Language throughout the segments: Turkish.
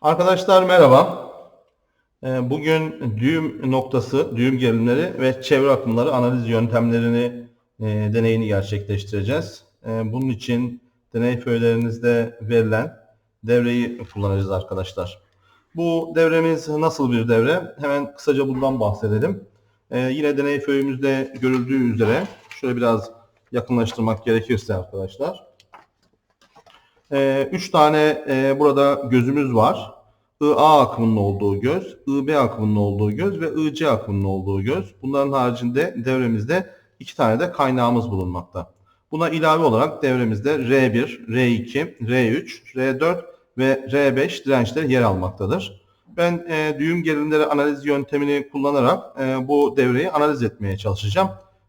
Arkadaşlar merhaba. Ee, Bugün düğüm noktası, düğüm gerilimleri ve çevre akımları analiz yöntemlerini e, deneyini gerçekleştireceğiz. E, Bunun için deney föylerinizde verilen devreyi kullanacağız arkadaşlar. Bu devremiz nasıl bir devre? Hemen kısaca bundan bahsedelim. E, Yine deney föyümüzde görüldüğü üzere şöyle biraz yakınlaştırmak gerekirse arkadaşlar. Ee, üç tane e, burada gözümüz var. IA akımının olduğu göz, IB akımının olduğu göz ve IC akımının olduğu göz. Bunların haricinde devremizde iki tane de kaynağımız bulunmakta. Buna ilave olarak devremizde R1, R2, R3, R4 ve R5 dirençler yer almaktadır. Ben e, düğüm gerilimleri analiz yöntemini kullanarak e, bu devreyi analiz etmeye çalışacağım.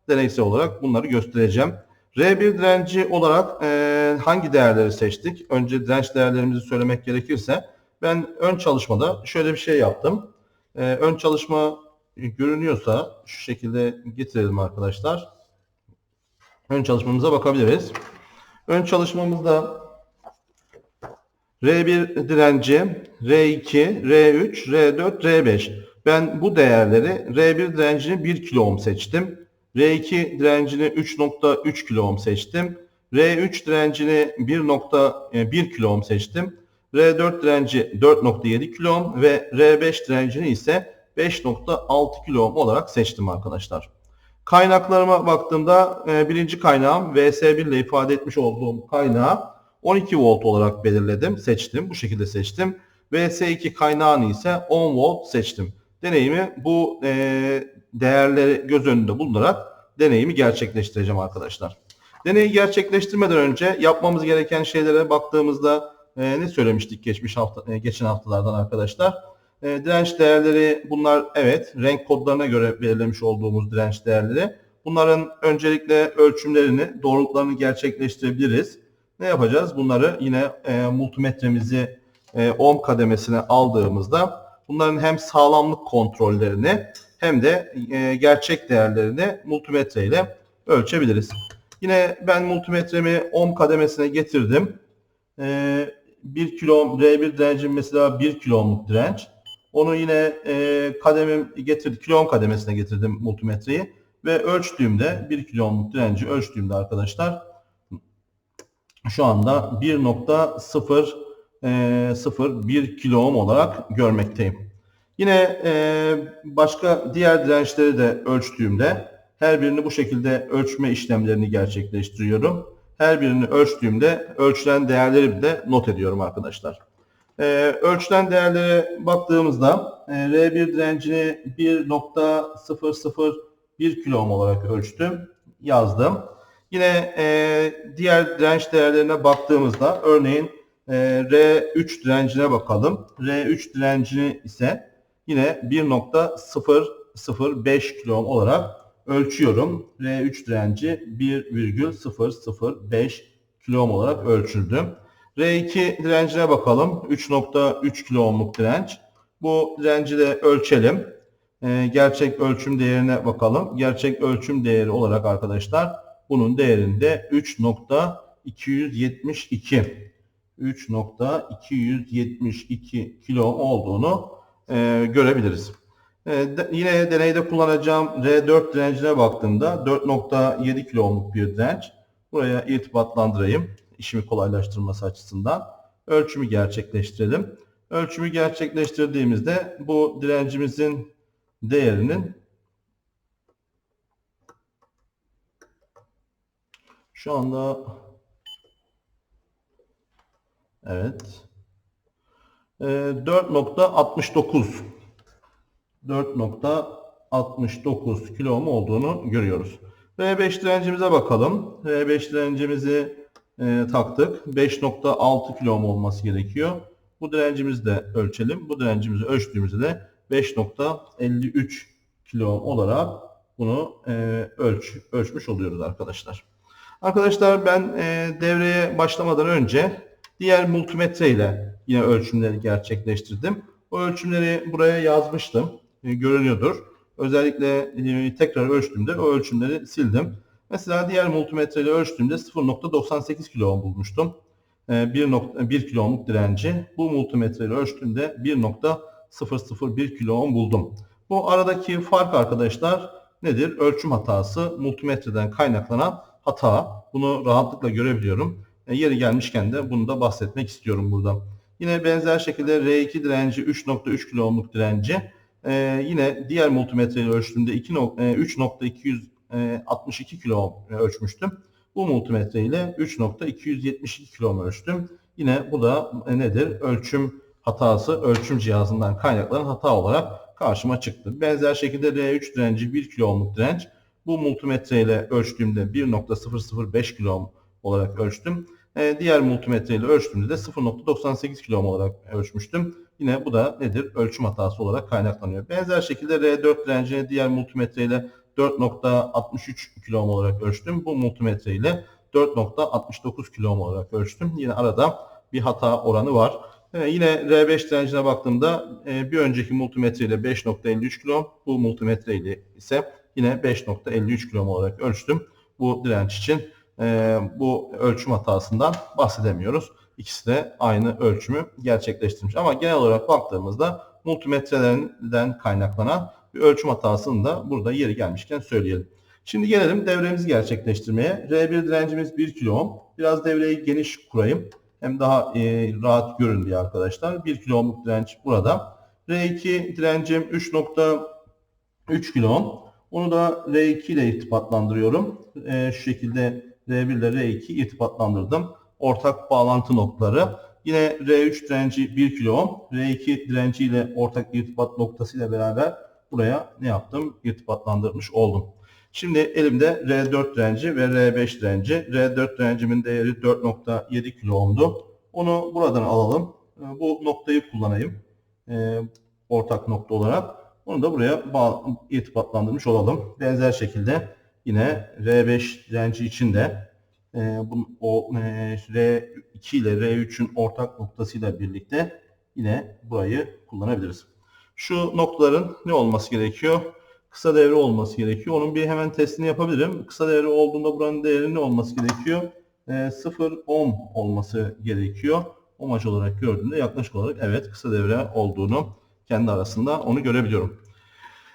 Deneysel olarak bunları göstereceğim. R1 direnci olarak e, hangi değerleri seçtik? Önce direnç değerlerimizi söylemek gerekirse ben ön çalışmada şöyle bir şey yaptım. E, ön çalışma görünüyorsa şu şekilde getirelim arkadaşlar. Ön çalışmamıza bakabiliriz. Ön çalışmamızda R1 direnci, R2, R3, R4, R5. Ben bu değerleri R1 direncini 1 kilo ohm seçtim. R2 direncini 3.3 kilo ohm seçtim. R3 direncini 1.1 kilo ohm seçtim. R4 direnci 4.7 kilo ohm ve R5 direncini ise 5.6 kilo ohm olarak seçtim arkadaşlar. Kaynaklarıma baktığımda e, birinci kaynağım VS1 ile ifade etmiş olduğum kaynağı 12 volt olarak belirledim, seçtim. Bu şekilde seçtim. VS2 kaynağını ise 10 volt seçtim. Deneyimi bu e, değerleri göz önünde bulunarak deneyimi gerçekleştireceğim arkadaşlar. Deneyi gerçekleştirmeden önce yapmamız gereken şeylere baktığımızda e, ne söylemiştik geçmiş hafta e, geçen haftalardan arkadaşlar? E, direnç değerleri bunlar evet renk kodlarına göre belirlemiş olduğumuz direnç değerleri. Bunların öncelikle ölçümlerini, doğruluklarını gerçekleştirebiliriz. Ne yapacağız? Bunları yine e, multimetremizi e, ohm kademesine aldığımızda bunların hem sağlamlık kontrollerini hem de e, gerçek değerlerini multimetre ile ölçebiliriz. Yine ben multimetremi ohm kademesine getirdim. E, 1 kilo ohm, R1 direncim mesela 1 kilo ohmluk direnç. Onu yine e, kademim getirdi, kilo ohm kademesine getirdim multimetreyi ve ölçtüğümde 1 kilo ohmluk direnci ölçtüğümde arkadaşlar şu anda 1.001 kilo ohm olarak görmekteyim. Yine e, başka diğer dirençleri de ölçtüğümde her birini bu şekilde ölçme işlemlerini gerçekleştiriyorum. Her birini ölçtüğümde ölçülen değerleri de not ediyorum arkadaşlar. E, ölçülen değerlere baktığımızda e, R1 direncini 1.001 kilo ohm olarak ölçtüm. Yazdım. Yine e, diğer direnç değerlerine baktığımızda örneğin e, R3 direncine bakalım. R3 direncini ise yine 1.005 kilo olarak ölçüyorum. R3 direnci 1,005 kilo olarak ölçüldü. R2 direncine bakalım. 3.3 kilo ohmluk direnç. Bu direnci de ölçelim. E, gerçek ölçüm değerine bakalım. Gerçek ölçüm değeri olarak arkadaşlar bunun değerinde 3.272 3.272 kilo olduğunu e, görebiliriz. E, de, yine deneyde kullanacağım R4 direncine baktığımda 4.7 kilo ohmluk bir direnç. Buraya irtibatlandırayım işimi kolaylaştırması açısından. Ölçümü gerçekleştirelim. Ölçümü gerçekleştirdiğimizde bu direncimizin değerinin Şu anda evet 4.69 4.69 kilo ohm olduğunu görüyoruz. R5 direncimize bakalım. R5 direncimizi e, taktık. 5.6 kilo ohm olması gerekiyor. Bu direncimizi de ölçelim. Bu direncimizi ölçtüğümüzde de 5.53 kilo ohm olarak bunu e, ölç, ölçmüş oluyoruz arkadaşlar. Arkadaşlar ben e, devreye başlamadan önce diğer multimetre ile yine ölçümleri gerçekleştirdim. O ölçümleri buraya yazmıştım. E, görünüyordur. Özellikle e, tekrar ölçtüğümde o ölçümleri sildim. Mesela diğer multimetre ile ölçtüğümde 0.98 kilo ohm bulmuştum. e, 1, nokta, 1 kilo ohmluk direnci bu multimetre ile ölçtüğümde 1.001 kilo ohm buldum. Bu aradaki fark arkadaşlar nedir? Ölçüm hatası multimetreden kaynaklanan hata. Bunu rahatlıkla görebiliyorum. E, yeri gelmişken de bunu da bahsetmek istiyorum burada. Yine benzer şekilde R2 direnci 3.3 kilo ohmluk direnci. E, yine diğer multimetre ile ölçtüğümde 2 nok- e, 3.262 kilo ohm ölçmüştüm. Bu multimetre ile 3.272 kilo ohm ölçtüm. Yine bu da e, nedir? Ölçüm hatası, ölçüm cihazından kaynaklanan hata olarak karşıma çıktı. Benzer şekilde R3 direnci 1 kilo ohmluk direnç. Bu multimetre ile ölçtüğümde 1.005 kilo ohm olarak ölçtüm. E, diğer multimetre ile ölçtüğümde de 0.98 kilo olarak ölçmüştüm. Yine bu da nedir? Ölçüm hatası olarak kaynaklanıyor. Benzer şekilde R4 direncini diğer multimetre ile 4.63 kilo olarak ölçtüm. Bu multimetre ile 4.69 kilo olarak ölçtüm. Yine arada bir hata oranı var. Ee, yine R5 direncine baktığımda e, bir önceki multimetre ile 5.53 kilo bu multimetre ile ise yine 5.53 kilo olarak ölçtüm. Bu direnç için e, bu ölçüm hatasından bahsedemiyoruz. İkisi de aynı ölçümü gerçekleştirmiş. Ama genel olarak baktığımızda multimetrelerden kaynaklanan bir ölçüm hatasını da burada yeri gelmişken söyleyelim. Şimdi gelelim devremizi gerçekleştirmeye. R1 direncimiz 1 kilo ohm. Biraz devreyi geniş kurayım. Hem daha e, rahat görün diye arkadaşlar. 1 kilo ohmluk direnç burada. R2 direncim 3.3 kilo ohm. Onu da R2 ile irtibatlandırıyorum. E, şu şekilde R1 ile R2 irtibatlandırdım. Ortak bağlantı noktaları. Yine R3 direnci 1 kilo ohm. R2 direnci ile ortak irtibat noktası ile beraber buraya ne yaptım? İrtibatlandırmış oldum. Şimdi elimde R4 direnci ve R5 direnci. R4 direncimin değeri 4.7 kilo ohm'du. Onu buradan alalım. E, Bu noktayı kullanayım. E, Ortak nokta olarak. Onu da buraya irtibatlandırmış olalım. Benzer şekilde yine R5 direnci için de e, bu, o e, R2 ile R3'ün ortak noktasıyla birlikte yine burayı kullanabiliriz. Şu noktaların ne olması gerekiyor? Kısa devre olması gerekiyor. Onun bir hemen testini yapabilirim. Kısa devre olduğunda buranın değeri ne olması gerekiyor? E, 0 ohm olması gerekiyor. Ohmaj olarak gördüğümde yaklaşık olarak evet kısa devre olduğunu kendi arasında onu görebiliyorum.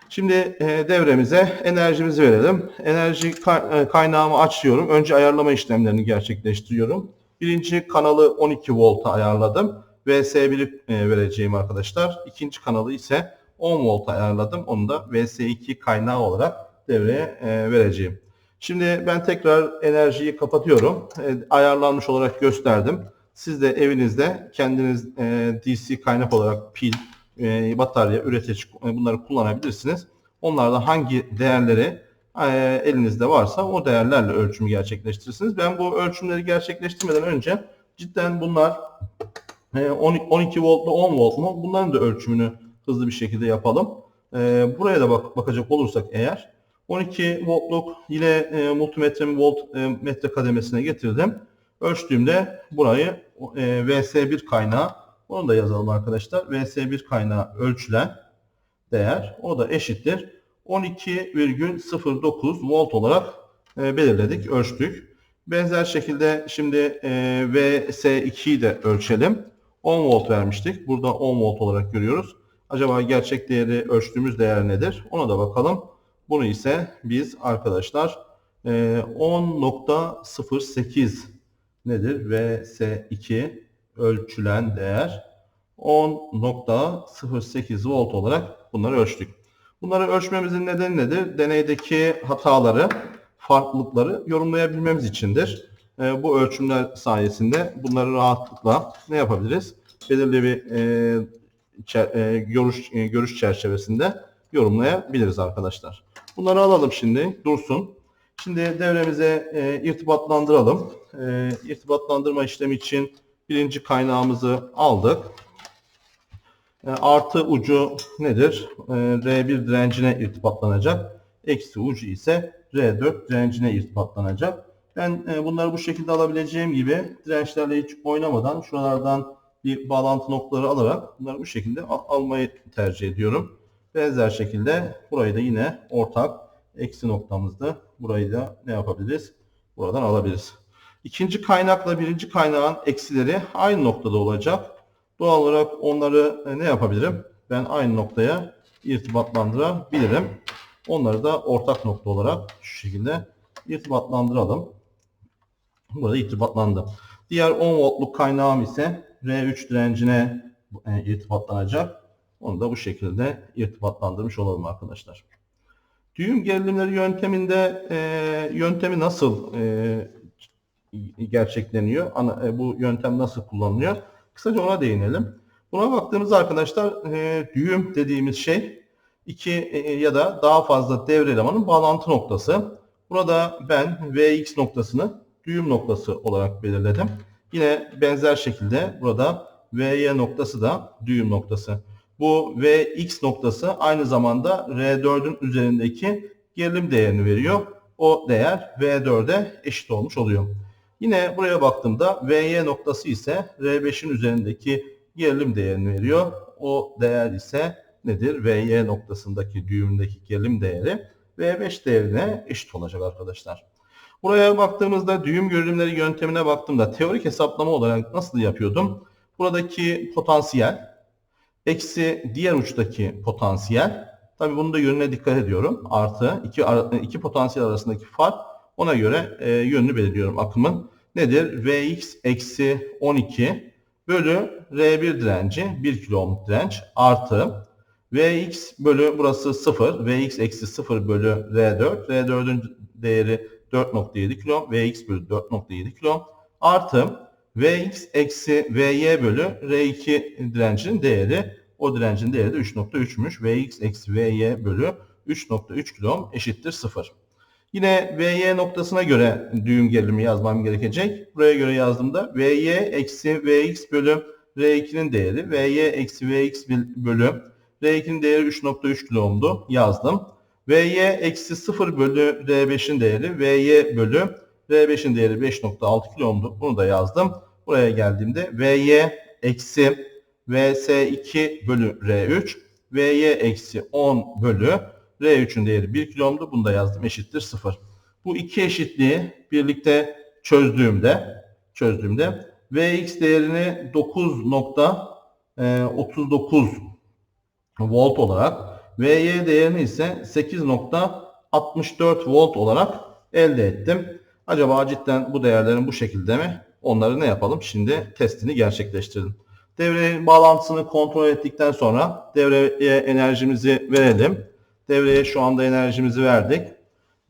Şimdi e, devremize enerjimizi verelim. Enerji e, kaynağımı açıyorum. Önce ayarlama işlemlerini gerçekleştiriyorum. Birinci kanalı 12 volta ayarladım. VS1'i e, vereceğim arkadaşlar. İkinci kanalı ise 10 volt ayarladım. Onu da VS2 kaynağı olarak devreye e, vereceğim. Şimdi ben tekrar enerjiyi kapatıyorum. Ayarlanmış olarak gösterdim. Siz de evinizde kendiniz DC kaynak olarak pil, e, batarya, üretici e, bunları kullanabilirsiniz. Onlarda hangi değerleri e, elinizde varsa o değerlerle ölçümü gerçekleştirirsiniz. Ben bu ölçümleri gerçekleştirmeden önce cidden bunlar e, 12, 12 volt mu 10 volt mu bunların da ölçümünü hızlı bir şekilde yapalım. E, buraya da bak, bakacak olursak eğer 12 voltluk yine e, multimetremi volt e, metre kademesine getirdim. Ölçtüğümde burayı e, VS1 kaynağı onu da yazalım arkadaşlar. VS1 kaynağı ölçülen değer o da eşittir. 12,09 volt olarak e, belirledik, ölçtük. Benzer şekilde şimdi e, VS2'yi de ölçelim. 10 volt vermiştik. Burada 10 volt olarak görüyoruz. Acaba gerçek değeri ölçtüğümüz değer nedir? Ona da bakalım. Bunu ise biz arkadaşlar e, 10.08 nedir? VS2 ölçülen değer 10.08 volt olarak bunları ölçtük. Bunları ölçmemizin nedeni nedir? Deneydeki hataları, farklılıkları yorumlayabilmemiz içindir. E, bu ölçümler sayesinde bunları rahatlıkla ne yapabiliriz? Belirli bir e, çer- e, görüş e, görüş çerçevesinde yorumlayabiliriz arkadaşlar. Bunları alalım şimdi, dursun. Şimdi devremize e, irtibatlandıralım. E, irtibatlandırma işlemi için birinci kaynağımızı aldık. E, artı ucu nedir? E, R1 direncine irtibatlanacak. Eksi ucu ise R4 direncine irtibatlanacak. Ben e, bunları bu şekilde alabileceğim gibi dirençlerle hiç oynamadan şuralardan bir bağlantı noktaları alarak bunları bu şekilde al- almayı tercih ediyorum. Benzer şekilde burayı da yine ortak eksi noktamızda burayı da ne yapabiliriz? Buradan alabiliriz. İkinci kaynakla birinci kaynağın eksileri aynı noktada olacak. Doğal olarak onları e, ne yapabilirim? Ben aynı noktaya irtibatlandırabilirim. Onları da ortak nokta olarak şu şekilde irtibatlandıralım. Burada irtibatlandı. Diğer 10 voltluk kaynağım ise R3 direncine e, irtibatlanacak. Onu da bu şekilde irtibatlandırmış olalım arkadaşlar. Düğüm gerilimleri yönteminde e, yöntemi nasıl e, gerçekleniyor? Ana, e, bu yöntem nasıl kullanılıyor? Kısaca ona değinelim. Buna baktığımızda arkadaşlar e, düğüm dediğimiz şey iki e, ya da daha fazla devre elemanın bağlantı noktası. Burada ben Vx noktasını düğüm noktası olarak belirledim. Yine benzer şekilde burada Vy noktası da düğüm noktası. Bu Vx noktası aynı zamanda R4'ün üzerindeki gerilim değerini veriyor. O değer V4'e eşit olmuş oluyor. Yine buraya baktığımda Vy noktası ise R5'in üzerindeki gerilim değerini veriyor. O değer ise nedir? Vy noktasındaki düğümündeki gerilim değeri V5 değerine eşit olacak arkadaşlar. Buraya baktığımızda düğüm gerilimleri yöntemine baktığımda teorik hesaplama olarak nasıl yapıyordum? Buradaki potansiyel eksi diğer uçtaki potansiyel. Tabii bunun da yönüne dikkat ediyorum. Artı iki, iki potansiyel arasındaki fark ona göre e, yönünü belirliyorum akımın. Nedir? Vx eksi 12 bölü R1 direnci 1 kilo ohm direnç artı Vx bölü burası 0. Vx eksi 0 bölü R4. R4'ün değeri 4.7 kilo. Vx bölü 4.7 kilo. Artı Vx eksi Vy bölü R2 direncinin değeri. O direncin değeri de 3.3'müş. Vx eksi Vy bölü 3.3 kilo eşittir 0. Yine Vy noktasına göre düğüm gerilimi yazmam gerekecek. Buraya göre yazdığımda Vy eksi Vx bölü R2'nin değeri Vy eksi Vx bölü R2'nin değeri 3.3 kilo ohm'du. Yazdım. Vy eksi 0 bölü R5'in değeri Vy bölü R5'in değeri 5.6 kilo ohm'du. Bunu da yazdım. Buraya geldiğimde Vy eksi Vs2 bölü R3 Vy eksi 10 bölü R3'ün değeri 1 kilo ohm'du. Bunu da yazdım. Eşittir 0. Bu iki eşitliği birlikte çözdüğümde çözdüğümde Vx değerini 9.39 volt olarak Vy değerini ise 8.64 volt olarak elde ettim. Acaba cidden bu değerlerin bu şekilde mi? Onları ne yapalım? Şimdi testini gerçekleştirelim. Devrenin bağlantısını kontrol ettikten sonra devreye enerjimizi verelim. Devreye şu anda enerjimizi verdik.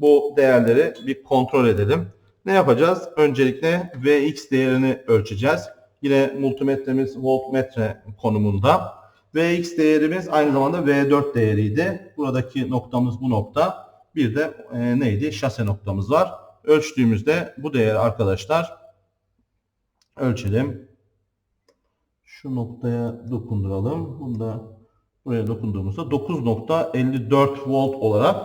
Bu değerleri bir kontrol edelim. Ne yapacağız? Öncelikle Vx değerini ölçeceğiz. Yine multimetremiz voltmetre konumunda. Vx değerimiz aynı zamanda V4 değeriydi. Buradaki noktamız bu nokta. Bir de e, neydi? Şase noktamız var. Ölçtüğümüzde bu değeri arkadaşlar ölçelim. Şu noktaya dokunduralım. Bunda buraya dokunduğumuzda 9.54 volt olarak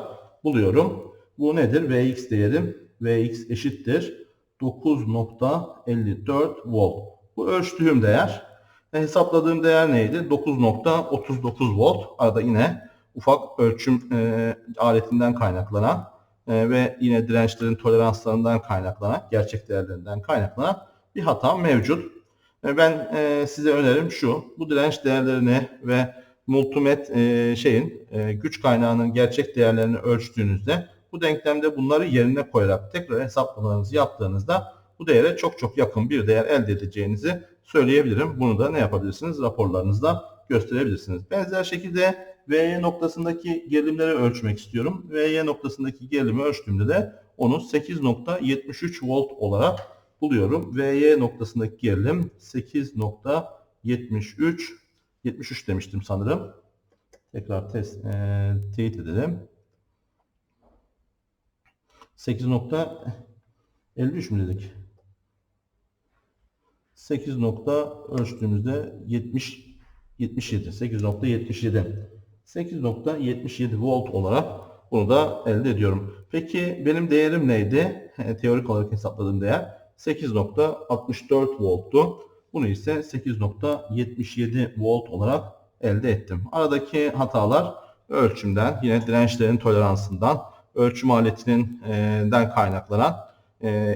buluyorum. Bu nedir? Vx değerim. Vx eşittir 9.54 volt. Bu ölçtüğüm değer. Ve hesapladığım değer neydi? 9.39 volt. Arada yine ufak ölçüm e, aletinden kaynaklanan e, ve yine dirençlerin toleranslarından kaynaklanan, gerçek değerlerinden kaynaklanan bir hata mevcut. E, ben e, size önerim şu. Bu direnç değerlerini ve multimet e, şeyin e, güç kaynağının gerçek değerlerini ölçtüğünüzde bu denklemde bunları yerine koyarak tekrar hesaplamalarınızı yaptığınızda bu değere çok çok yakın bir değer elde edeceğinizi söyleyebilirim. Bunu da ne yapabilirsiniz? Raporlarınızda gösterebilirsiniz. Benzer şekilde VY noktasındaki gerilimleri ölçmek istiyorum. VY noktasındaki gerilimi ölçtüğümde de onu 8.73 volt olarak buluyorum. VY noktasındaki gerilim 8.73 73 demiştim sanırım. Tekrar test, e, teyit edelim. 8.53 mü dedik? 8 nokta ölçtüğümüzde 70 77 8.77 8.77 volt olarak bunu da elde ediyorum. Peki benim değerim neydi? Teorik olarak hesapladığım değer 8.64 volttu. Bunu ise 8.77 volt olarak elde ettim. Aradaki hatalar ölçümden, yine dirençlerin toleransından, ölçüm aletinin den kaynaklanan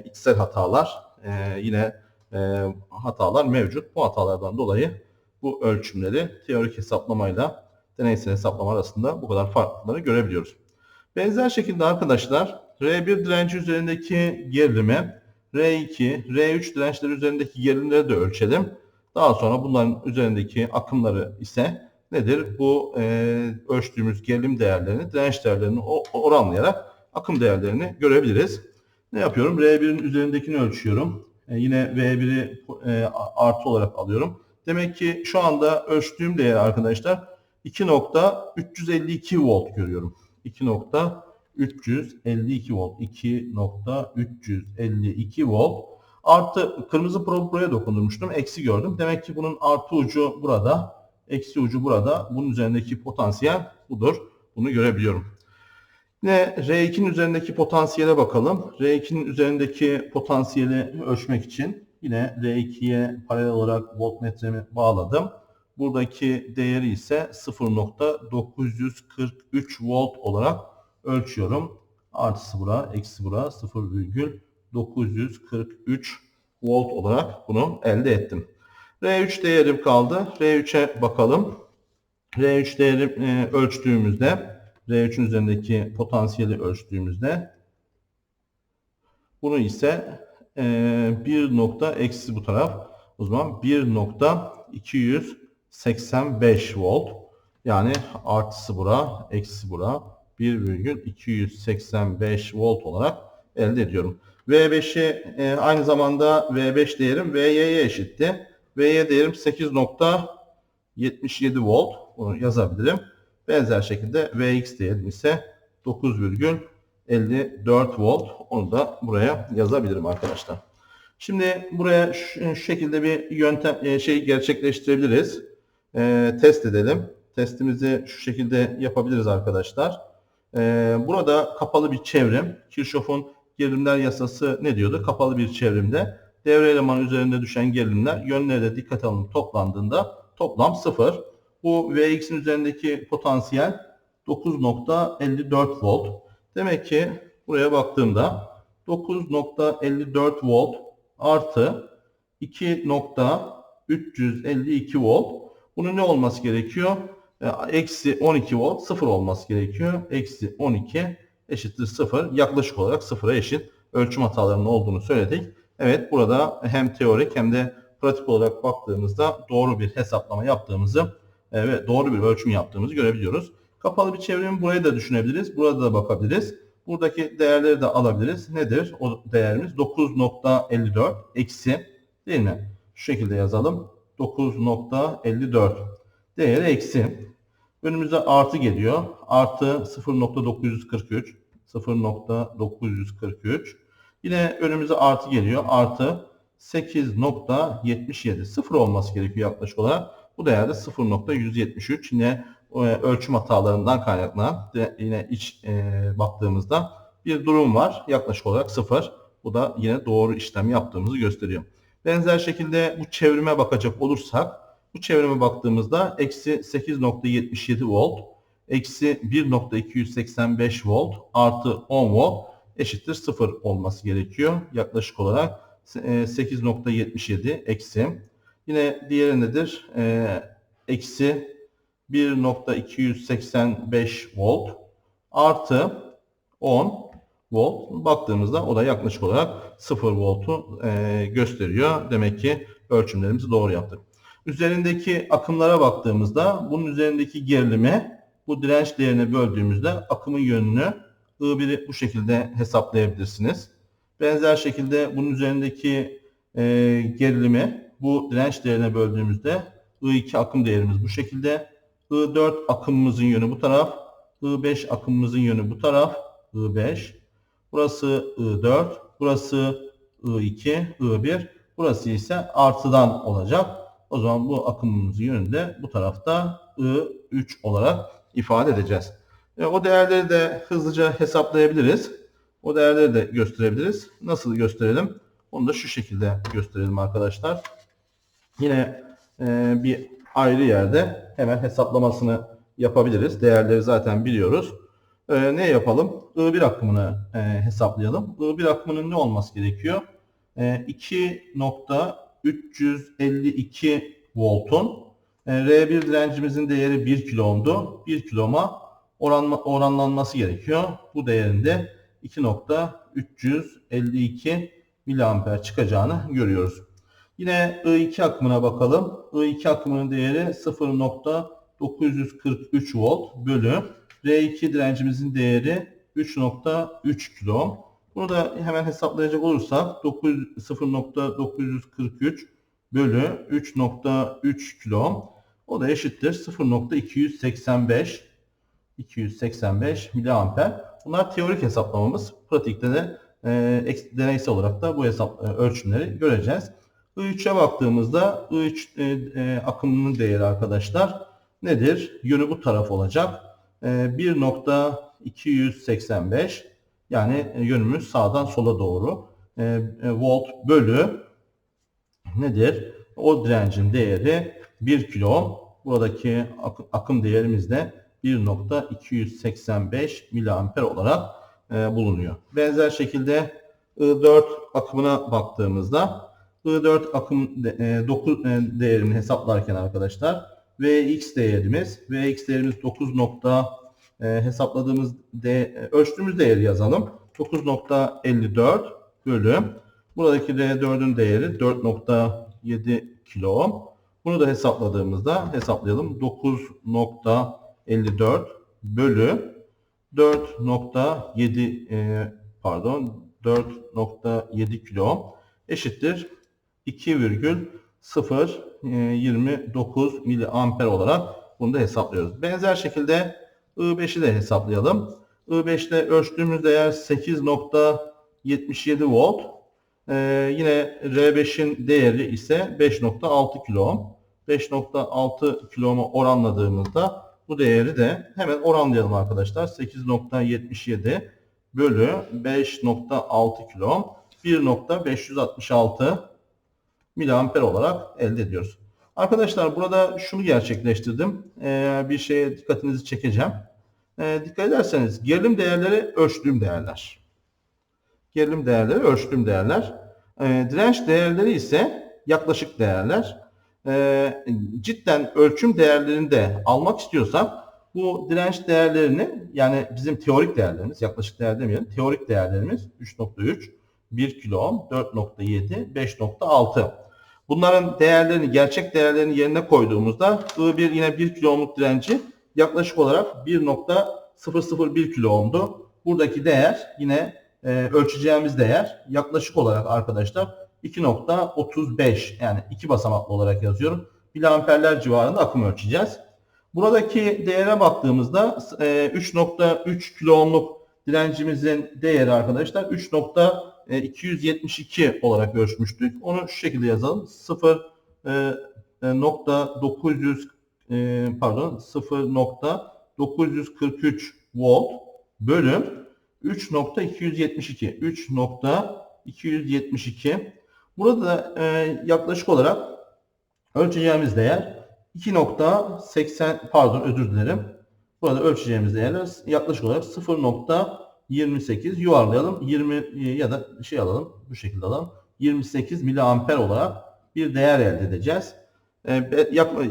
içsel hatalar e, yine e, hatalar mevcut. Bu hatalardan dolayı bu ölçümleri teorik hesaplamayla deneysel hesaplama arasında bu kadar farklılıkları görebiliyoruz. Benzer şekilde arkadaşlar R1 direnci üzerindeki gerilimi R2, R3 dirençleri üzerindeki gerilimleri de ölçelim. Daha sonra bunların üzerindeki akımları ise nedir? Bu e, ölçtüğümüz gerilim değerlerini, direnç değerlerini oranlayarak akım değerlerini görebiliriz. Ne yapıyorum? R1'in üzerindekini ölçüyorum. E, yine V1'i e, artı olarak alıyorum. Demek ki şu anda ölçtüğüm değer arkadaşlar 2.352 volt görüyorum. 2.352 volt. 2.352 volt. Artı kırmızı prob buraya dokundurmuştum. Eksi gördüm. Demek ki bunun artı ucu burada. Eksi ucu burada. Bunun üzerindeki potansiyel budur. Bunu görebiliyorum. Yine R2'nin üzerindeki potansiyele bakalım. R2'nin üzerindeki potansiyeli ölçmek için yine R2'ye paralel olarak voltmetremi bağladım. Buradaki değeri ise 0.943 volt olarak ölçüyorum. Artısı bura, eksi bura 0,943 volt olarak bunu elde ettim. R3 değerim kaldı. R3'e bakalım. R3 değerim e, ölçtüğümüzde R3'ün üzerindeki potansiyeli ölçtüğümüzde bunu ise e, 1 nokta eksi bu taraf o zaman 1.285 volt yani artısı bura eksi bura 1,285 volt olarak elde ediyorum. V5'i e, aynı zamanda V5 değerim VY'ye eşitti. VY değerim 8.77 volt. Bunu yazabilirim. Benzer şekilde Vx değerim ise 9,54 volt. Onu da buraya yazabilirim arkadaşlar. Şimdi buraya şu şekilde bir yöntem e, şey gerçekleştirebiliriz. E, test edelim. Testimizi şu şekilde yapabiliriz arkadaşlar. E, burada kapalı bir çevrim. Kirchhoff'un gerilimler yasası ne diyordu? Kapalı bir çevrimde devre elemanı üzerinde düşen gerilimler yönlere dikkat alınıp toplandığında toplam sıfır. Bu Vx'in üzerindeki potansiyel 9.54 volt. Demek ki buraya baktığımda 9.54 volt artı 2.352 volt. Bunun ne olması gerekiyor? E, eksi 12 volt sıfır olması gerekiyor. Eksi 12 eşittir sıfır. Yaklaşık olarak sıfıra eşit ölçüm hatalarının olduğunu söyledik. Evet burada hem teorik hem de pratik olarak baktığımızda doğru bir hesaplama yaptığımızı e, ve doğru bir ölçüm yaptığımızı görebiliyoruz. Kapalı bir çevrimi buraya da düşünebiliriz. Burada da bakabiliriz. Buradaki değerleri de alabiliriz. Nedir? O değerimiz 9.54 eksi değil mi? Şu şekilde yazalım. 9.54 değeri eksi. Önümüze artı geliyor. Artı 0.943 0.943 Yine önümüze artı geliyor. Artı 8.77 sıfır olması gerekiyor yaklaşık olarak. Bu değerde 0.173 yine e, ölçüm hatalarından kaynaklanan yine iç e, baktığımızda bir durum var. Yaklaşık olarak sıfır. Bu da yine doğru işlem yaptığımızı gösteriyor. Benzer şekilde bu çevrime bakacak olursak bu çevrime baktığımızda eksi 8.77 volt eksi 1.285 volt artı 10 volt eşittir 0 olması gerekiyor. Yaklaşık olarak 8.77 e, eksi. Yine diğeri nedir? E, eksi 1.285 volt artı 10 volt. Baktığımızda o da yaklaşık olarak 0 voltu e, gösteriyor. Demek ki ölçümlerimizi doğru yaptık. Üzerindeki akımlara baktığımızda bunun üzerindeki gerilimi bu direnç değerine böldüğümüzde akımın yönünü I1'i bu şekilde hesaplayabilirsiniz. Benzer şekilde bunun üzerindeki e, gerilimi bu direnç değerine böldüğümüzde I2 akım değerimiz bu şekilde. I4 akımımızın yönü bu taraf. I5 akımımızın yönü bu taraf. I5. Burası I4. Burası I2, I1. Burası ise artıdan olacak. O zaman bu akımımızın yönü de bu tarafta I3 olarak ifade edeceğiz. E, o değerleri de hızlıca hesaplayabiliriz. O değerleri de gösterebiliriz. Nasıl gösterelim? Onu da şu şekilde gösterelim arkadaşlar. Yine e, bir ayrı yerde hemen hesaplamasını yapabiliriz. Değerleri zaten biliyoruz. E, ne yapalım? I1 akımını e, hesaplayalım. I1 akımının ne olması gerekiyor? e, 2.352 voltun e, R1 direncimizin değeri 1 kilo ohm'du. 1 kilo ohm'a oranla, oranlanması gerekiyor. Bu değerinde 2.352 miliamper çıkacağını görüyoruz. Yine I2 akımına bakalım. I2 akımının değeri 0.943 volt bölü R2 direncimizin değeri 3.3 kilo ohm. Bunu da hemen hesaplayacak olursak 9 0.943 bölü 3.3 kilo. O da eşittir 0.285 285 miliamper. Bunlar teorik hesaplamamız. Pratikte de e, deneysel olarak da bu hesap e, ölçümleri göreceğiz. I3'e baktığımızda I3 e, e, akımının değeri arkadaşlar nedir? Yönü bu taraf olacak. E, 1.285 yani e, yönümüz sağdan sola doğru. E, e, volt bölü nedir? O direncin değeri 1 kilo. Buradaki ak- akım değerimiz de 1.285 miliamper olarak e, bulunuyor. Benzer şekilde I4 akımına baktığımızda I4 akım de- e, 9 e, değerini hesaplarken arkadaşlar Vx değerimiz Vx değerimiz 9 nokta e, hesapladığımız de, e, ölçtüğümüz değeri yazalım. 9.54 bölü buradaki R4'ün değeri 4.7 kilo. Bunu da hesapladığımızda hesaplayalım. 9.54 bölü 4.7 e, pardon 4.7 kilo eşittir 2,029 miliamper olarak bunu da hesaplıyoruz. Benzer şekilde I5'i de hesaplayalım. I5'te ölçtüğümüz değer 8.77 volt. Ee, yine R5'in değeri ise 5.6 kilo ohm. 5.6 kilo ohm'a oranladığımızda bu değeri de hemen oranlayalım arkadaşlar. 8.77 bölü 5.6 kilo ohm 1.566 miliamper olarak elde ediyoruz. Arkadaşlar burada şunu gerçekleştirdim. Ee, bir şeye dikkatinizi çekeceğim. Ee, dikkat ederseniz gerilim değerleri ölçtüğüm değerler. Gerilim değerleri ölçtüğüm değerler. Ee, direnç değerleri ise yaklaşık değerler. Ee, cidden ölçüm değerlerini de almak istiyorsak bu direnç değerlerini yani bizim teorik değerlerimiz yaklaşık değer demeyelim teorik değerlerimiz 3.3 1 kilo ohm 4.7 5.6 bunların değerlerini gerçek değerlerini yerine koyduğumuzda I1 yine 1 kilo ohmluk direnci yaklaşık olarak 1.001 kilo ohmdu. Buradaki değer yine e, ölçeceğimiz değer yaklaşık olarak arkadaşlar 2.35 yani iki basamaklı olarak yazıyorum. Miliamperler civarında akım ölçeceğiz. Buradaki değere baktığımızda e, 3.3 kilo ohmluk direncimizin değeri arkadaşlar 3.272 olarak ölçmüştük. Onu şu şekilde yazalım. 0 e, e, nokta 900 e, pardon 0.943 volt bölü 3.272 3.272 Burada da e, yaklaşık olarak ölçeceğimiz değer 2.80 pardon özür dilerim. Burada ölçeceğimiz değerler yaklaşık olarak 0.28 yuvarlayalım. 20 e, ya da şey alalım bu şekilde alalım. 28 miliamper olarak bir değer elde edeceğiz. E,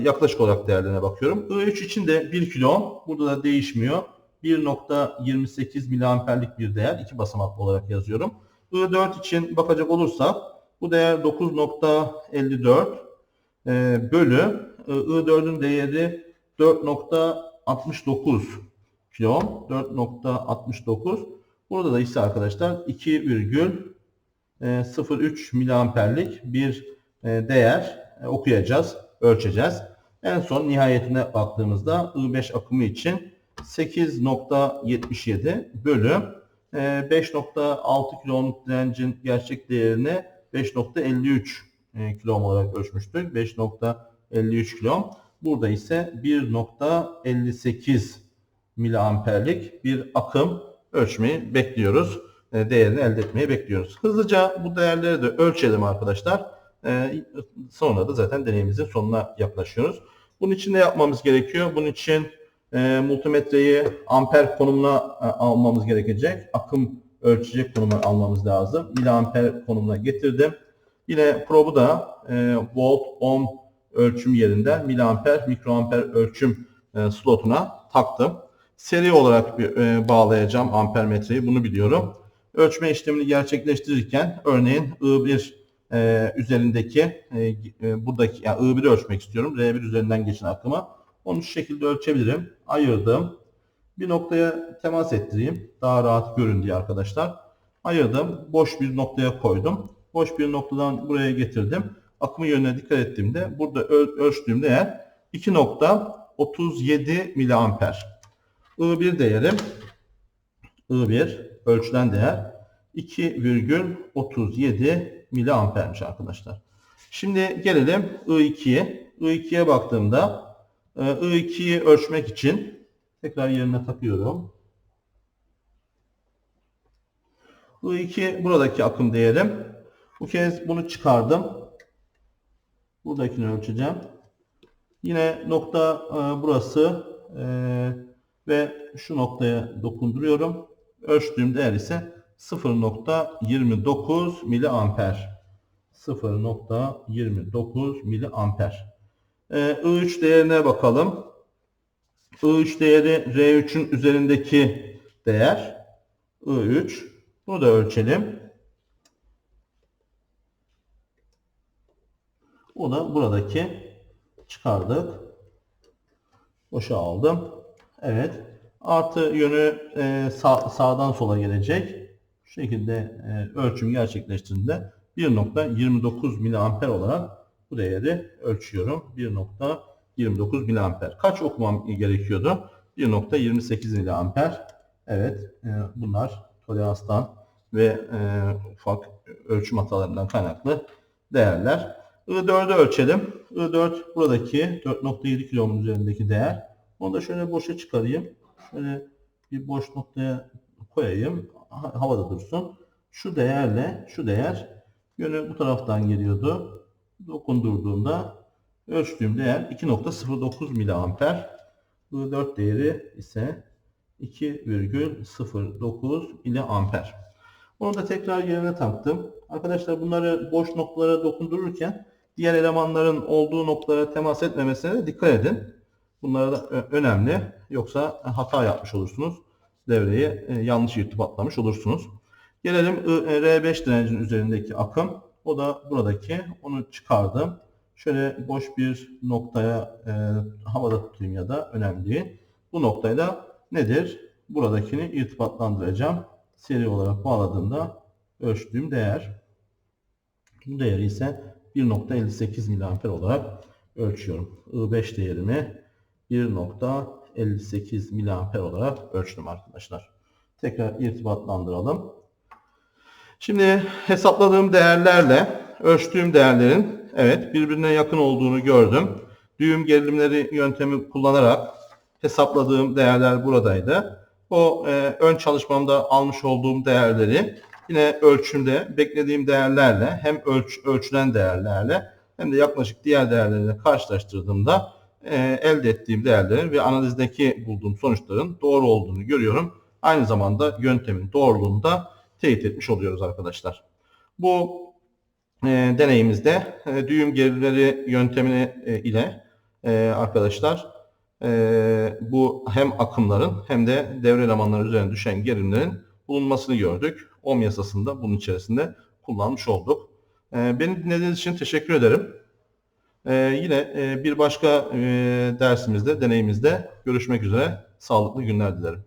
yaklaşık olarak değerlerine bakıyorum. I3 için de 1 kilo ohm. Burada da değişmiyor. 1.28 miliamperlik bir değer. iki basamaklı olarak yazıyorum. I4 için bakacak olursak bu değer 9.54 e, bölü e, I4'ün değeri 4.69 kilo ohm. 4.69 Burada da ise arkadaşlar 2,03 miliamperlik bir e, değer e, okuyacağız, ölçeceğiz. En son nihayetine baktığımızda I5 akımı için 8.77 bölü e, 5.6 kilo ohmluk direncin gerçek değerini 5.53 e, kilo ohm olarak ölçmüştük. 5.53 kilo ohm. Burada ise 1.58 miliamperlik bir akım ölçmeyi bekliyoruz. E, Değerini elde etmeyi bekliyoruz. Hızlıca bu değerleri de ölçelim arkadaşlar. E, Sonra da zaten deneyimizin sonuna yaklaşıyoruz. Bunun için ne yapmamız gerekiyor? Bunun için e, multimetreyi amper konumuna almamız gerekecek. Akım ölçecek konuma almamız lazım. Miliamper konumuna getirdim. Yine probu da volt, ohm ölçüm yerinden miliamper, mikroamper ölçüm slotuna taktım. Seri olarak bir, e, bağlayacağım ampermetreyi bunu biliyorum. Ölçme işlemini gerçekleştirirken örneğin I1 e, üzerindeki e, e, buradaki yani I1'i ölçmek istiyorum. R1 üzerinden geçen akımı. Onu şu şekilde ölçebilirim. Ayırdım. Bir noktaya temas ettireyim. Daha rahat görün diye arkadaşlar. Ayırdım. Boş bir noktaya koydum. Boş bir noktadan buraya getirdim. Akımı yönüne dikkat ettiğimde burada öl- ölçtüğüm değer 2.37 miliamper. I1 değerim I1 ölçülen değer 2,37 miliampermiş arkadaşlar. Şimdi gelelim I2'ye. I2'ye baktığımda e, I2'yi ölçmek için tekrar yerine takıyorum. I2 buradaki akım değerim. Bu kez bunu çıkardım. Buradakini ölçeceğim. Yine nokta e, burası e, ve şu noktaya dokunduruyorum. Ölçtüğüm değer ise 0.29 miliamper. 0.29 miliamper. E, I3 değerine bakalım. I3 değeri R3'ün üzerindeki değer. I3. Bunu da ölçelim. O da buradaki çıkardık. Boşa aldım. Evet. Artı yönü e, sağ- sağdan sola gelecek. Şu şekilde e, ölçüm gerçekleştiğinde 1.29 miliamper olarak bu değeri ölçüyorum. 1.29 miliamper. Kaç okumam gerekiyordu? 1.28 miliamper. Evet. e, bunlar toleranstan ve e, ufak ölçüm hatalarından kaynaklı değerler. I4'ü ölçelim. I4 buradaki 4.7 kilo ohm üzerindeki değer. Onu da şöyle boşa çıkarayım. Şöyle bir boş noktaya koyayım. Ha- Havada dursun. Şu değerle şu değer yönü bu taraftan geliyordu. Dokundurduğumda ölçtüğüm değer 2.09 miliamper. I4 değeri ise 2,09 miliamper. Onu da tekrar yerine taktım. Arkadaşlar bunları boş noktalara dokundururken diğer elemanların olduğu noktalara temas etmemesine dikkat edin. Bunlar da ö- önemli. Yoksa hata yapmış olursunuz. Devreye e, yanlış irtibatlamış olursunuz. Gelelim I- e, R5 direncinin üzerindeki akım. O da buradaki. Onu çıkardım. Şöyle boş bir noktaya e, havada tutayım ya da önemli değil. Bu noktayla nedir? Buradakini irtibatlandıracağım. Seri olarak bağladığımda ölçtüğüm değer. Bu değeri ise 1.58 miliamper olarak ölçüyorum. I5 değerimi 1.58 miliamper olarak ölçtüm arkadaşlar. Tekrar irtibatlandıralım. Şimdi hesapladığım değerlerle ölçtüğüm değerlerin evet birbirine yakın olduğunu gördüm. Düğüm gerilimleri yöntemi kullanarak hesapladığım değerler buradaydı. O e, ön çalışmamda almış olduğum değerleri yine ölçümde beklediğim değerlerle hem ölç, ölçülen değerlerle hem de yaklaşık diğer değerlerle karşılaştırdığımda e, elde ettiğim değerlerin ve analizdeki bulduğum sonuçların doğru olduğunu görüyorum. Aynı zamanda yöntemin doğruluğunu da teyit etmiş oluyoruz arkadaşlar. Bu e, deneyimizde e, düğüm gerileri yöntemini e, ile e, arkadaşlar e, bu hem akımların hem de devre elemanları üzerine düşen gerilimlerin bulunmasını gördük. Ohm yasasında bunun içerisinde kullanmış olduk. E, beni dinlediğiniz için teşekkür ederim. E, yine e, bir başka e, dersimizde, deneyimizde görüşmek üzere. Sağlıklı günler dilerim.